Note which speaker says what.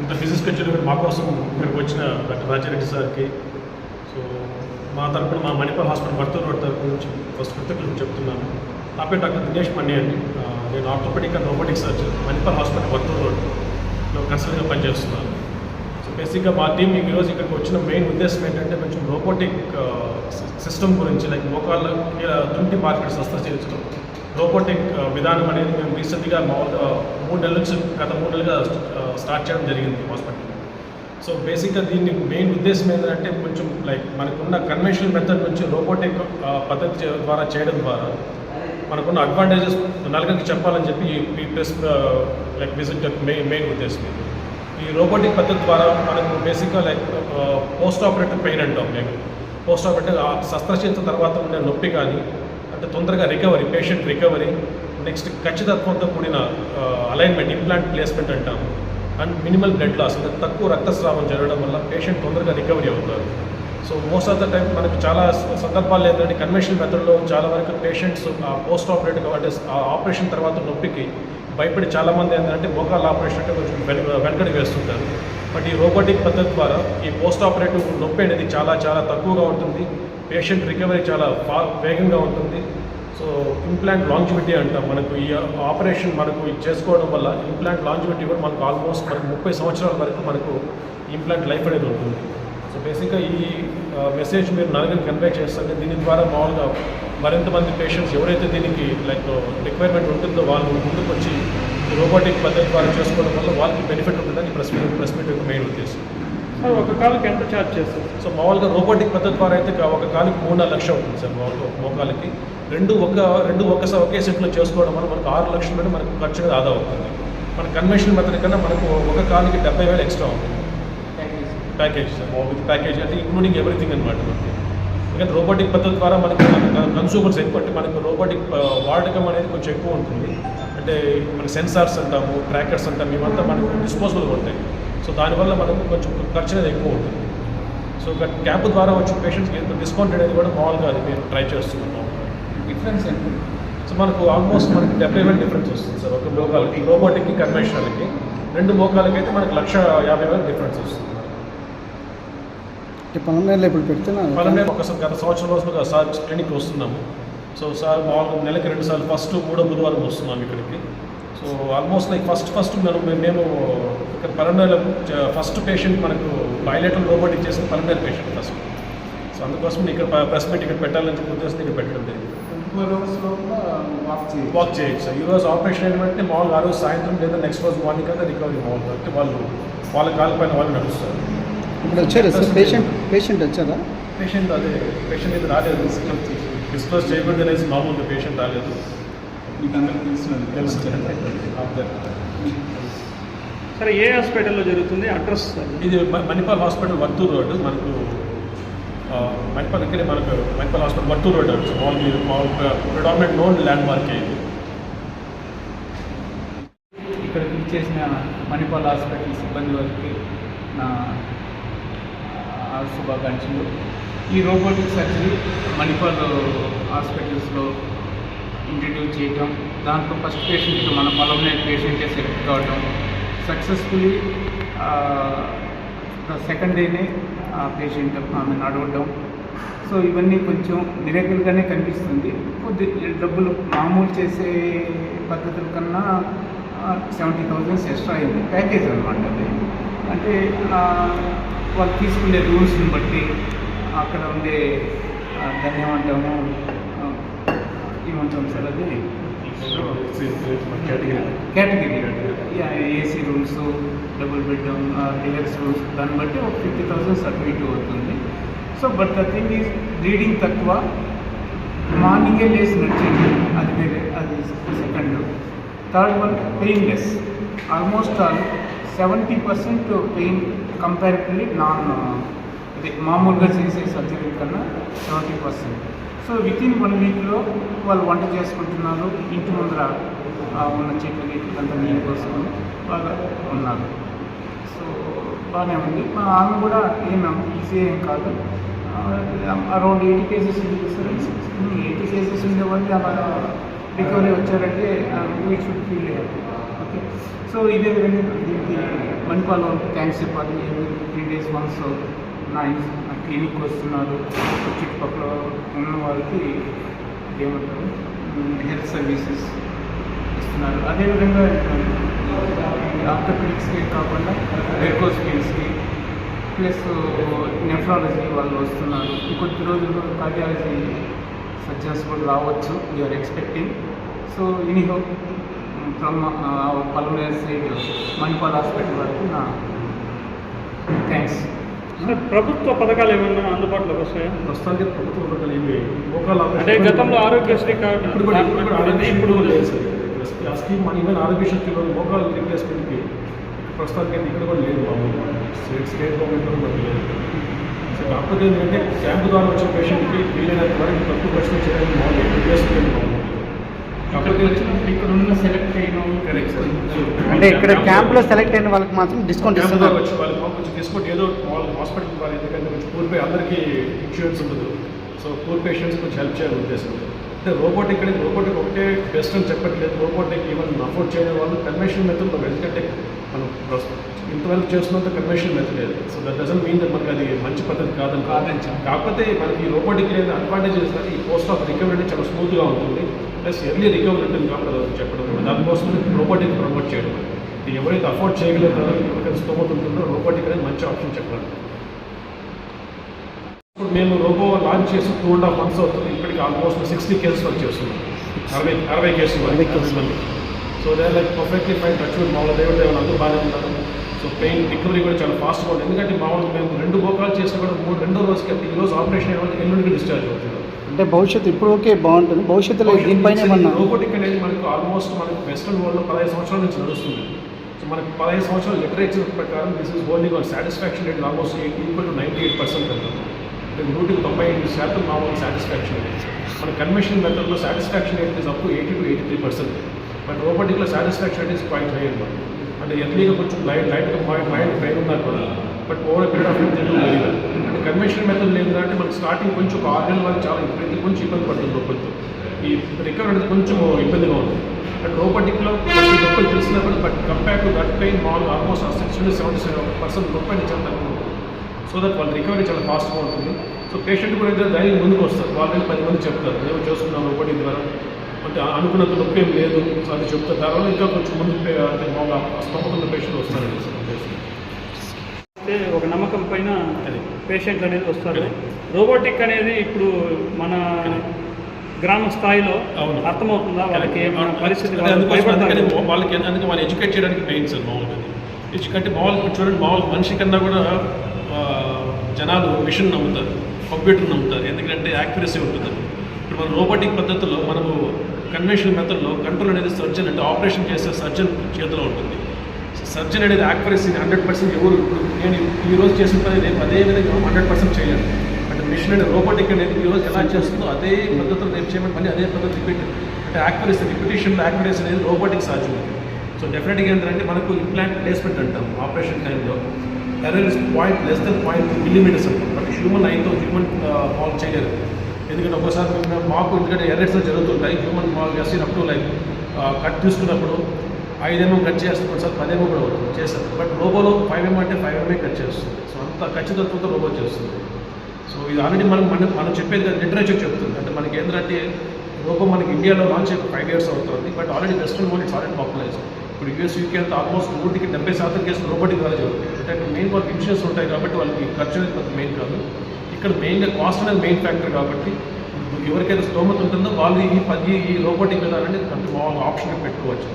Speaker 1: ఇంత ఫిజిక్స్ వచ్చి మా కోసం ఇక్కడికి వచ్చిన డాక్టర్ రాజారెడ్డి సార్కి. సో మా తరపున మా మణిపాల్ హాస్పిటల్ వర్తూరు రోడ్ తరపు నుంచి ఫస్ట్ కృతజ్ఞతలు చెప్తున్నాను. నా పేరు డాక్టర్ దినేష్ పండే అండి. నేను orthopaedic and robotic surgeon Manipal hospital Varthur రోడ్లో కన్సల్ట్గా పనిచేస్తున్నాను. సో బేసిక్గా మా టీం ఈరోజు ఇక్కడికి వచ్చిన మెయిన్ ఉద్దేశం ఏంటంటే కొంచెం రోబోటిక్ సిస్టమ్ గురించి లైక్ మోకాళ్ళ తుంటి మార్కెట్ శస్త్రచికిత్సలో రోబోటిక్ విధానం అనేది మేము రీసెంట్గా మామూలుగా మూడు నెలల నుంచి గత మూడు నెలలుగా స్టార్ట్ చేయడం జరిగింది హాస్పిటల్. సో బేసిక్గా దీన్ని మెయిన్ ఉద్దేశం ఏంటంటే కొంచెం లైక్ మనకున్న కన్వెన్షనల్ మెథడ్ నుంచి రోబోటిక్ పద్ధతి ద్వారా చేయడం ద్వారా మనకున్న అడ్వాంటేజెస్ నలుగురికి చెప్పాలని చెప్పి ఈ- press like visit main main ఉద్దేశం ఈ రోబోటిక్ పద్ధతి ద్వారా మనకు బేసిక్గా లైక్ పోస్ట్ ఆపరేటివ్ పెయిన్ అంటాం మేము. పోస్ట్ ఆపరేటివ్ ఆ శస్త్రచికిత్స తర్వాత ఉండే నొప్పి కానీ అంటే తొందరగా రికవరీ పేషెంట్ రికవరీ నెక్స్ట్ ఖచ్చితత్వంతో కూడిన అలైన్మెంట్ ఇంప్లాంట్ ప్లేస్మెంట్ అంటాము అండ్ మినిమల్ బ్లడ్ లాస్ అంటే తక్కువ రక్తస్రావం జరగడం వల్ల పేషెంట్ తొందరగా రికవరీ అవుతారు. So most of the time మనకు చాలా సందర్భాలు ఏంటంటే కన్వెన్షనల్ మెథడ్లో చాలా వరకు పేషెంట్స్ ఆ పోస్ట్ ఆపరేటివ్ అంటే ఆ ఆపరేషన్ తర్వాత నొప్పికి భయపడి చాలామంది ఏంటంటే మోకాళ్ళ ఆపరేషన్ అంటే కొంచెం వెనకడికి వేస్తుంటారు. బట్ ఈ రోబోటిక్ పద్ధతి ద్వారా ఈ పోస్ట్ ఆపరేటివ్ నొప్పి అనేది చాలా చాలా తక్కువగా ఉంటుంది. పేషెంట్ రికవరీ చాలా వేగంగా ఉంటుంది. సో ఇంప్లాంట్ లాంజివిటీ అంటాం. మనకు ఈ ఆపరేషన్ మనకు ఇది చేసుకోవడం వల్ల ఇంప్లాంట్ లాంజివిటీ కూడా మనకు ఆల్మోస్ట్ మనకు ముప్పై సంవత్సరాల వరకు మనకు ఇంప్లాంట్ లైఫ్ అనేది ఉంటుంది. సో బేసిక్గా ఈ మెసేజ్ మీరు నలుగురికి కన్వే చేస్తే దీని ద్వారా మామూలుగా మరింత మంది పేషెంట్స్ ఎవరైతే దీనికి లైక్ రిక్వైర్మెంట్ ఉంటుందో వాళ్ళు ముందుకు వచ్చి రోబోటిక్ పద్ధతి ద్వారా చేసుకోవడం వల్ల వాళ్ళకి బెనిఫిట్ ఉంటుందని ప్రెస్ మీట్ ప్రెస్ మీట్ యొక్క మెయిన్ ఉద్దేశం.
Speaker 2: సార్ ఒక కాలుకి ఎంత ఛార్జ్ చేస్తారు?
Speaker 1: సో మామూలుగా రోబోటిక్ పద్ధతి ద్వారా అయితే ఒక కాలుకి మూడు నాలుగు లక్షలు ఉంటుంది సార్ మామూలుగా మోకాలకి. రెండు ఒక రెండు ఒకసారి ఒకే సెట్లో చేసుకోవడం వల్ల మనకు ఆరు లక్షల మనకు ఖర్చు ఆదా అవుతుంది. మన కన్వెన్షనల్ మెథడ్ కన్నా మనకు ఒక కాలుకి డెబ్బై వేలు ఎక్స్ట్రా ఉంటుంది ప్యాకేజ్ సార్ విత్ ప్యాకేజ్ అంటే ఇంక్లూడింగ్ ఎవ్రీథింగ్ అనమాట మనకి. ఎందుకంటే రోబోటిక్ పద్ధతి ద్వారా మనకి కన్సూమర్స్ ఎక్కువ అంటే మనకు రోబోటిక్ వాడకం అనేది కొంచెం ఎక్కువ ఉంటుంది. అంటే మన సెన్సార్స్ అంటాము ట్రాకర్స్ అంటాము ఇవంతా మనకు డిస్పోజబుల్గా ఉంటాయి. సో దానివల్ల మనకు కొంచెం ఖర్చు అనేది ఎక్కువ ఉంటుంది. సో క్యాప్ ద్వారా వచ్చిన పేషెంట్స్కి డిస్కౌంట్ అనేది కూడా మామూలుగా అది మేము ట్రై చేస్తున్నాం
Speaker 2: డిఫరెన్స్ ఎంత?
Speaker 1: సో మనకు ఆల్మోస్ట్ మనకి డెబ్బై వేలు డిఫరెన్స్ వస్తుంది సార్ ఒక మోకాలకి రోబోటిక్కి కన్వెన్షనల్కి రెండు మోకాలకి అయితే మనకి లక్ష యాభై వేలు డిఫరెన్స్ వస్తుంది.
Speaker 3: పన్నెండు ఇప్పుడు పెడుతున్నా
Speaker 1: పన్నెండు ఒకసారి గత సంవత్సరం రోజులుగా సార్ క్లినిక్ వస్తున్నాము. సో సార్ మామూలుగా నెలకి రెండు సార్లు ఫస్ట్ మూడో బుధవారం వస్తున్నాం ఇక్కడికి. So almost like first first మనం మేము ఇక్కడ పన్నెండు ఫస్ట్ పేషెంట్ మనకు బయలేటర్ రోబోటిక్ చేసిన పన్నెండు పేషెంట్ ఫస్ట్ సో అందుకోసం ఇక్కడ ప్రెస్ మీట్ ఇక్కడ పెట్టాలని చెప్పి ఉద్దేశం ఇక్కడ పెట్టడం జరిగింది.
Speaker 2: ట్వంటీ ఫోర్ అవర్స్ లోపల వాక్
Speaker 1: చేయొచ్చు? సార్. ఈ రోజు ఆపరేషన్ ఏంటంటే మామూలుగా ఆ రోజు సాయంత్రం లేదా నెక్స్ట్ రోజు మార్నింగ్ అంతా రికవరీ మామూలుగా. అంటే వాళ్ళు వాళ్ళ కాళ్ళ పైన వాళ్ళు నడుస్తారు.
Speaker 3: ఇప్పుడు వచ్చారా సార్ పేషెంట్ పేషెంట్ వచ్చారా?
Speaker 1: పేషెంట్ అదే పేషెంట్ ఇది రాలేదు డిస్క్లోజ్ చేయకూడదు అనేసి మామూలుగా పేషెంట్ రాలేదు.
Speaker 2: మీకు అందరికి తెలిసినది
Speaker 1: తెలుసు
Speaker 2: సరే ఏ హాస్పిటల్లో జరుగుతుంది? అడ్రస్
Speaker 1: ఇది మణిపాల్ హాస్పిటల్ వర్తూరు రోడ్డు మనకు మణిపాల్ ఇక్కడే మనకు మణిపాల్ హాస్పిటల్ వర్తూరు రోడ్ మామూలుగా ఇది మామూలుగా ప్రిడామినెంట్ నోన్ ల్యాండ్ మార్క్ ఇది.
Speaker 2: ఇక్కడికి ఇచ్చేసిన మణిపాల్ హాస్పిటల్ సిబ్బంది వారికి నా శుభాకాంక్షలు. ఈ రోబోటిక్ సర్జరీ మణిపాల్ హాస్పిటల్స్లో ఇంట్రడ్యూస్ చేయటం దాంట్లో ఫస్ట్ పేషెంట్ మన పొలంలో పేషెంటే సెలెక్ట్ కావటం సక్సెస్ఫుల్లీ సెకండ్ డేనే ఆ పేషెంట్ ఆమె నడవటం. సో ఇవన్నీ కొంచెం మిరకల్గానే కనిపిస్తుంది. కొద్ది డబ్బులు మామూలు చేసే పద్ధతుల కన్నా సెవెంటీ థౌజండ్స్ ఎక్స్ట్రా అయింది. ప్యాకేజ్ అనమాట అది. అంటే వాళ్ళు తీసుకునే రూల్స్ని బట్టి అక్కడ ఉండే ఆ, దాన్ని ఏమంటాము ఏమంటాం సార్ అది?
Speaker 1: Category.
Speaker 2: AC rooms double bedroom deluxe rooms దాన్ని బట్టి ఒక ఫిఫ్టీ థౌసండ్ సర్టిఫికేట్ అవుతుంది. So but the thing is reading తక్కువ మార్నింగే లేసి నడిచేది అది వేరే అది second. Third one painless. Almost all seventy percent pain comparatively non అదే మామూలుగా చేసే సర్జరీ కన్నా seventy percent so with in one వీక్లో వాళ్ళు వంట చేసుకుంటున్నారు ఇంటి ముందర ఉన్న చెట్లు అంతా నీళ్ళు కోసుకొని బాగా ఉన్నారు. సో బాగానే ఉంది. మా ఆమె కూడా ఏం ఈజీ ఏం కాదు. అరౌండ్ ఎయిటీ కేసెస్ ఉంది సార్ ఎయిటీ కేసెస్ ఉండేవాళ్ళు అలా రికవరీ వచ్చారంటే we should feel okay so ఇదే విధంగా దీనికి మణిపాల్లో థ్యాంక్స్ చెప్పాలి. త్రీ డేస్ వన్స్ నా నా క్లినిక్ వస్తున్నారు. చుట్టుపక్కల ఉన్న వాళ్ళకి ఏమంటారు హెల్త్ సర్వీసెస్ ఇస్తున్నారు. అదేవిధంగా ఆర్థోపెడిక్స్కి కాకుండా వెర్కోస్ ప్లస్ నెఫ్రాలజీ వాళ్ళు వస్తున్నారు. ఇంకొద్ది రోజుల్లో కార్డియాలజీ సర్జన్స్ కూడా రావచ్చు. We're expecting so anyhow from pulmonary side Manipal hospital వరకు నా థ్యాంక్స్.
Speaker 4: ప్రభుత్వ పథకాలు ఏమైనా అందుబాటులోకి వస్తాయా?
Speaker 1: ప్రస్తుతానికి ప్రభుత్వ పథకాలు ఏమి మోకాలు
Speaker 4: అంటే గతంలో ఆరోగ్యశ్రీ కార్డు
Speaker 1: ఇప్పుడు ఆ స్కీమ్ మన ఈవెన్ ఆరోగ్యశ్రీలో మోకాలు రీప్లేస్మెంట్కి ప్రస్తుతానికి అయితే ఇక్కడ కూడా లేదు మామూలుగా స్టేట్ స్టేట్ గవర్నమెంట్ కూడా మనకి లేదు. సో కాకపోతే ఏంటంటే క్యాంపు ద్వారా వచ్చే పేషెంట్కి వీలైనంత వరకు తక్కువ ఖర్చు చేయడానికి మామూలు రీప్లేస్మెంట్
Speaker 2: ఇక్కడ
Speaker 3: అంటే ఇక్కడ క్యాంప్లో సెలెక్ట్ అయిన వాళ్ళకి మాత్రం డిస్కౌంట్
Speaker 1: క్యాంపు
Speaker 3: ఇస్తున్నారు.
Speaker 1: కొంచెం డిస్కౌంట్ ఏదో వాళ్ళు హాస్పిటల్కి వాళ్ళు ఎందుకంటే కొంచెం పూర్ పే అందరికీ ఇన్సూరెన్స్ ఉండదు. సో పూర్ పేషెంట్స్ కొంచెం హెల్ప్ చేయాలని ఉద్దేశం అంటే రోబోటిక్ అనేది రోబోటిక్ ఒకటే బెస్ట్ అని చెప్పట్లేదు. రోబోటిక్ ఈవెన్ అఫోర్డ్ చేయని వాళ్ళు కన్వెన్షనల్ మెథడ్లో ఎందుకంటే మనం ఇంతవరకు చేస్తున్నంత కన్వెన్షనల్ మెథడ్ లేదు. So that doesn't mean that మనకి అది మంచి పద్ధతి కాదని కాదని కాకపోతే మనకి రోబోటిక్ అనేది అడ్వాంటేజ్ ఏంటంటే ఈ పోస్ట్ ఆఫ్ రికవరీ అనేది చాలా స్మూత్గా ఉంటుంది. ప్లస్ ఎర్లీ రికవరీ ఉంటుంది కాబట్టి అది చెప్పడం దానికోసం రోబోటిక్ ప్రమోట్ చేయడం. ఇది ఎవరైతే అఫోర్డ్ చేయగలుగుతారో ఎవరికైతే స్తోమత ఉంటుందో రోబోటిక్ అనేది మంచి ఆప్షన్ చెప్పాలి. ఇప్పుడు మేము రోబో లాంచ్ చేసి టూ అండ్ హాఫ్ మంత్స్ అవుతుంది. ఇప్పటికి ఆల్మోస్ట్ సిక్స్టీ కేసెస్ వరకు చేస్తున్నాం అరవై అరవై కేసులు అరవై మంది so they like perfectly fine touch మామూలు దేవుడు దేవుడు అందరూ బాగానే ఉన్నారు సో పెయిన్ రికవరీ కూడా చాలా ఫాస్ట్గా ఉంది. ఎందుకంటే మామూలుగా మేము రెండు మోకాలు చేసినా కూడా మూడు రెండో రోజుకి ఈ రోజు ఆపరేషన్ ఎల్లుండికి డిశ్చార్జ్ అవుతున్నారు.
Speaker 3: అంటే భవిష్యత్తు ఇప్పుడు ఓకే బాగుంటుంది. భవిష్యత్తులో దీనిపైన ఏమన్నా
Speaker 1: రోబోటిక్ అనేది మనకు ఆల్మోస్ట్ మనకు వెస్ట్రన్ వరల్డ్లో పదహైదు సంవత్సరాల నుంచి నడుస్తుంది. సో మనకి పదహైదు సంవత్సరాల లిటరేచర్ ప్రకారం this is only one satisfaction rate almost equal to ninety eight percent అంటాం నూటికి తొంభై ఎనిమిది శాతం మామూలు సాటిస్ఫాక్షన్ రేట్ మన కన్వెన్షన్ మెథడ్లో satisfaction rate is up eighty to eighty three percent but రోబోటిక్లో satisfaction rate is high అనమాట అంటే ఎర్లీగా కొంచెం లైట్ లైట్గా మైండ్ మైండ్ పెయిన్ ఉన్నా కూడా. But over period of time Telugu very well. అంటే కన్వెన్షనల్ మెథడ్ ఏంటంటే మనకి స్టార్టింగ్ కొంచెం ఒక ఆర్గన్ వాళ్ళకి చాలా ఇబ్బంది కొంచెం ఇబ్బంది పడుతుంది నొప్పులతో ఈ రికవర్ అనేది కొంచెం ఇబ్బందిగా ఉంది. బట్ రోబోటిక్లో నొప్పులు but compare to that pain mall almost sixty నుండి సెవెంటీ సెవెన్ పర్సెంట్ నొప్పి అనేది చాలా తక్కువ సో దట్ వాళ్ళ రికవరీ చాలా ఫాస్ట్గా ఉంటుంది. సో పేషెంట్ కూడా అయితే ధైర్యం ముందుకు వస్తారు. వాళ్ళని పది మంది చెప్తారు. మేము చూసుకున్నాం రోబోటిక్ ద్వారా. అంటే అనుకున్నంత నొప్పి ఏం లేదు. సో అది చెప్తారు. తర్వాత ఇంకా కొంచెం ముందు అంటే మామూలు స్తోమత పేషెంట్ వస్తారండి
Speaker 4: అంటే ఒక నమ్మకం పైన. పేషెంట్లు అనేది వస్తారు. రోబోటిక్ అనేది ఇప్పుడు మన. గ్రామ స్థాయిలో. అర్థమవుతుందా వాళ్ళకి పరిస్థితి.
Speaker 1: వాళ్ళకి అందుకే వాళ్ళు ఎడ్యుకేట్ చేయడానికి మెయిన్ సార్ మామూలుగా ఎందుకంటే మామూలు ఇప్పుడు చూడండి మామూలు మనిషి కన్నా కూడా జనాలు మిషన్ నమ్ముతారు కంప్యూటర్ నమ్ముతారు ఎందుకంటే యాక్యురసీ ఉంటుంది ఇప్పుడు మన రోబోటిక్ పద్ధతిలో మనము కన్వెన్షనల్ మెథడ్లో కంట్రోల్ అనేది సర్జన్ అంటే ఆపరేషన్ చేసే సర్జన్ చేతిలో ఉంటుంది సర్జన్ అనేది యాక్యురసీ హండ్రెడ్ పర్సెంట్ ఎవరు ఇప్పుడు నేను ఈ రోజు చేసిన పని రేపు అదే విధంగా హండ్రెడ్ పర్సెంట్ చేయలేను అంటే మిషన్ అనేది రోబోటిక్ అనేది ఈ రోజు ఎలా చేస్తుందో అదే పద్ధతిలో రేపు చేయమని మళ్ళీ అదే పద్ధతి రిపీట్ అంటే యాక్యురసీ రిపిటేషన్ యాక్యురసీ అనేది రోబోటిక్ సాధ్యం. సో డెఫినెట్గా ఏంటంటే మనకు ఇంప్లాంట్ ప్లేస్మెంట్ అంటాం ఆపరేషన్ టైంలో error is point less then point millimetres అంటాం. బట్ హ్యూమన్ ఐతో హ్యూమన్ మాల్ చేయలేరు. ఎందుకంటే ఒకసారి మాకు ఎందుకంటే ఎర్రర్స్ జరుగుతుంటాయి. హ్యూమన్ మాల్ చేసినప్పుడు లైక్ కట్ తీసుకున్నప్పుడు ఐదేమో కట్ చేస్తుంది సార్ పదేమో కూడా అవుతుంది చేస్తారు. బట్ రోబోలో ఫైవ్ ఎంఎం అంటే ఫైవ్ ఎంఏ కట్ చేస్తుంది. సో అంత ఖచ్చితత్వంతో రోబో చేస్తుంది. సో ఇది ఆల్రెడీ మనం మనం మనం చెప్పేది లిటరేచర్ చెప్తుంది. అంటే మనకి ఏంటంటే రోబో మనకి ఇండియాలో లాంచ్ అయ్యి ఫైవ్ ఇయర్స్ అవుతుంది. But already western world it's already popularise ఇప్పుడు యూఎస్ యూకే అంతా ఆల్మోస్ట్ నూటికి డెబ్బై శాతం కేసులు రోబోటిక్ ద్వారా జరుగుతాయి అంటే అక్కడ మెయిన్ వాళ్ళకి ఇన్సూరెన్స్ ఉంటాయి కాబట్టి వాళ్ళకి ఖర్చు అనేది పెద్ద మెయిన్ కాదు. ఇక్కడ మెయిన్గా కాస్ట్ అనేది మెయిన్ ఫ్యాక్టర్ కాబట్టి ఎవరికైతే స్తోమత ఉంటుందో వాళ్ళు ఈ పది ఈ రోబోటిక్ విధానాన్ని అంటే ఆప్షన్ పెట్టుకోవచ్చు.